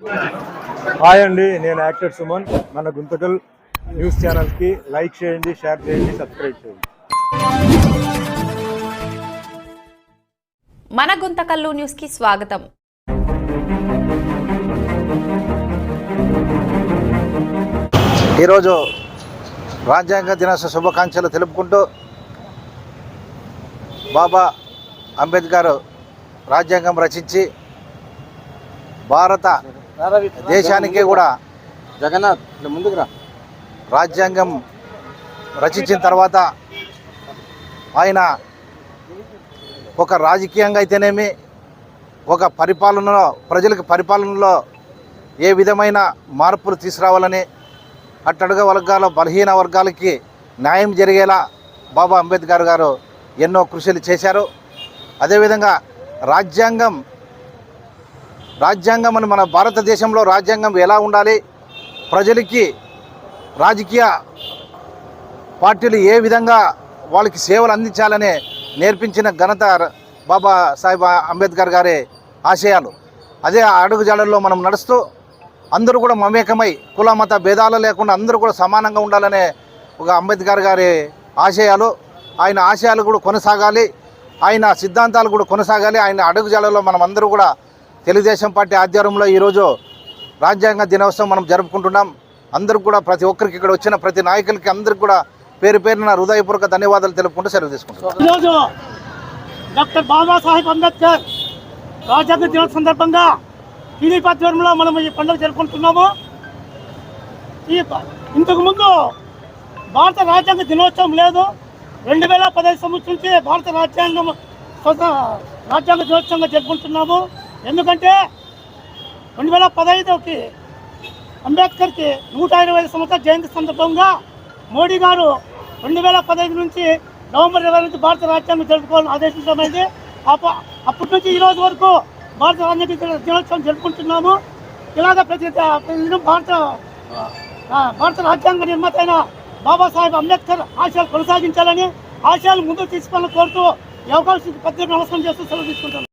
Hi అండి నేను actor Suman. మన గుంతకల్ న్యూస్ ఛానల్కి లైక్ చేయండి షేర్ చేయండి సబ్స్క్రైబ్ చేయండి. మన గుంతకల్లు న్యూస్కి స్వాగతం. ఈరోజు రాజ్యాంగ దినోత్సవ శుభాకాంక్షలు తెలుపుకుంటూ బాబా అంబేద్కర్ రాజ్యాంగం రచించి భారత దేశానికి కూడా జగన్నాథ్ ఇట్లా ముందుకు రా. రాజ్యాంగం రచించిన తర్వాత ఆయన ఒక రాజకీయంగా అయితేనేమి ఒక పరిపాలనలో ప్రజలకు పరిపాలనలో ఏ విధమైన మార్పులు తీసుకురావాలని అట్టడుగు వర్గాల బలహీన వర్గాలకి న్యాయం జరిగేలా బాబా అంబేద్కర్ గారు ఎన్నో కృషులు చేశారు. అదేవిధంగా రాజ్యాంగం రాజ్యాంగం మన భారతదేశంలో రాజ్యాంగం ఎలా ఉండాలి? ప్రజలకి రాజకీయ పార్టీలు ఏ విధంగా వాళ్ళకి సేవలు అందించాలనే నేర్పించిన ఘనత బాబా సాహెబ్ అంబేద్కర్ గారి ఆశయాలు. అదే అడుగు జాడల్లో మనం నడుస్తూ అందరూ కూడా మమేకమై కుల మత భేదాలు లేకుండా అందరూ కూడా సమానంగా ఉండాలనే ఒక అంబేద్కర్ గారి ఆశయాలు. ఆయన ఆశయాలు కూడా కొనసాగాలి. ఆయన సిద్ధాంతాలు కూడా కొనసాగాలి. ఆయన అడుగు జాడల్లో మనం అందరూ కూడా తెలుగుదేశం పార్టీ ఆధ్వర్యంలో ఈరోజు రాజ్యాంగ దినోత్సవం మనం జరుపుకుంటున్నాం. అందరూ కూడా ప్రతి ఒక్కరికి ఇక్కడ వచ్చిన ప్రతి నాయకులకి అందరికి కూడా పేరు పేరున హృదయపూర్వక ధన్యవాదాలు తెలుపుకుంటూ సెలవు తీసుకుంటున్నాం. ఈరోజు డాక్టర్ బాబాసాహెబ్ అంబేద్కర్ రాజ్యాంగ దినోత్సవం సందర్భంగా టీడీపీ ఆధ్వర్యంలో మనం ఈ పండుగ జరుపుకుంటున్నాము. ఈ ప- భారత రాజ్యాంగ దినోత్సవం లేదు. రెండు వేల పదహైదు సంవత్సరం నుంచి భారత రాజ్యాంగం రాజ్యాంగ దినోత్సవంగా జరుపుకుంటున్నాము. ఎందుకంటే రెండు వేల పదహైదుకి అంబేద్కర్కి నూట ఇరవై సంవత్సరాల జయంతి సందర్భంగా మోడీ గారు రెండు వేల పదహైదు నుంచి నవంబర్ ఇరవై నుంచి భారత రాజ్యాంగం జరుపుకోవాలని ఆదేశించడమైంది. అప్ప- అప్పటి నుంచి ఈ రోజు వరకు భారత రాజ్యాంగ దినోత్సవం జరుపుకుంటున్నాము. ఇలాగ ప్రతి భారత భారత రాజ్యాంగ నిర్మాత అయిన బాబాసాహెబ్ అంబేద్కర్ ఆశయాలు కొనసాగించాలని ఆశయాలు ముందుకు తీసుకోవాలని కోరుతూ ఈ అవకాశం పత్రిక నమస్కారం చేస్తూ సెలవు తీసుకుంటాను